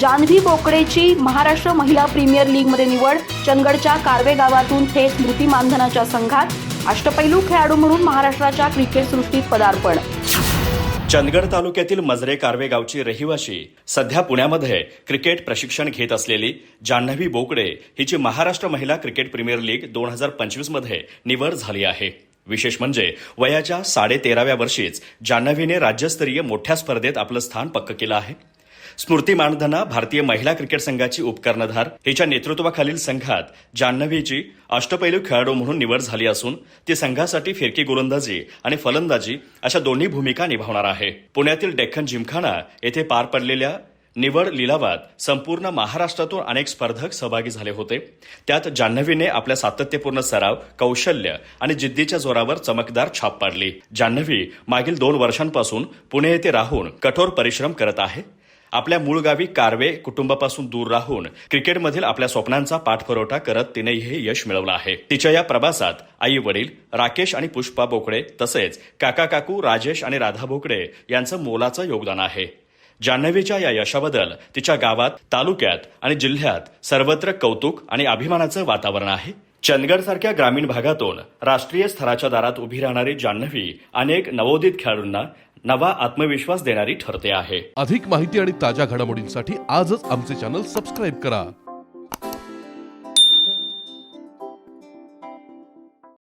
जान्हवी बोकडेची महाराष्ट्र महिला प्रीमियर लीगमध्ये निवड चंदगडच्या कारवे गावातून थेट स्मृती मानधनाच्या संघात अष्टपैलू खेळाडू म्हणून महाराष्ट्राच्या क्रिकेट सृष्टीत पदार्पण. चंदगड तालुक्यातील मजरे कारवे गावची रहिवाशी सध्या पुण्यामध्ये क्रिकेट प्रशिक्षण घेत असलेली जान्हवी बोकडे हिची महाराष्ट्र महिला क्रिकेट प्रीमियर लीग दोन हजार पंचवीसमध्ये निवड झाली आहे. विशेष म्हणजे वयाच्या साडेतेराव्या वर्षीच जान्हवीने राज्यस्तरीय मोठ्या स्पर्धेत आपलं स्थान पक्क केलं आहे. स्मृती मानधना भारतीय महिला क्रिकेट संघाची उपकर्णधार. हिच्या नेतृत्वाखालील संघात जान्हवीची अष्टपैलू खेळाडू म्हणून निवड झाली असून ती संघासाठी फिरकी गोलंदाजी आणि फलंदाजी अशा दोन्ही भूमिका निभावणार आहे. पुण्यातील डेक्कन जिमखाना येथे पार पडलेल्या निवड लिलावात संपूर्ण महाराष्ट्रातून अनेक स्पर्धक सहभागी झाले होते. त्यात जान्हवीने आपल्या सातत्यपूर्ण सराव कौशल्य आणि जिद्दीच्या जोरावर चमकदार छाप पाडली. जान्हवी मागील दोन वर्षांपासून पुणे येथे राहून कठोर परिश्रम करत आहे. आपल्या मूळ गावी कारवे कुटुंबापासून दूर राहून क्रिकेटमधील आपल्या स्वप्नांचा पाठपुरवठा करत तिने हे यश मिळवलं आहे. तिच्या या प्रवासात आई वडील राकेश आणि पुष्पा बोकडे तसेच काका काकू राजेश आणि राधा बोकडे यांचं मोलाचं योगदान आहे. जान्हवीच्या या यशाबद्दल तिच्या गावात तालुक्यात आणि जिल्ह्यात सर्वत्र कौतुक आणि अभिमानाचं वातावरण आहे. चंदगड सारख्या ग्रामीण भागातून राष्ट्रीय स्तराच्या दारात उभी राहणारी जान्हवी अनेक नवोदित खेळाडूंना नवा आत्मविश्वास देणारी ठरते आहे. अधिक माहिती आणि ताज्या घडामोडींसाठी आजच आमचे चॅनल सबस्क्राईब करा.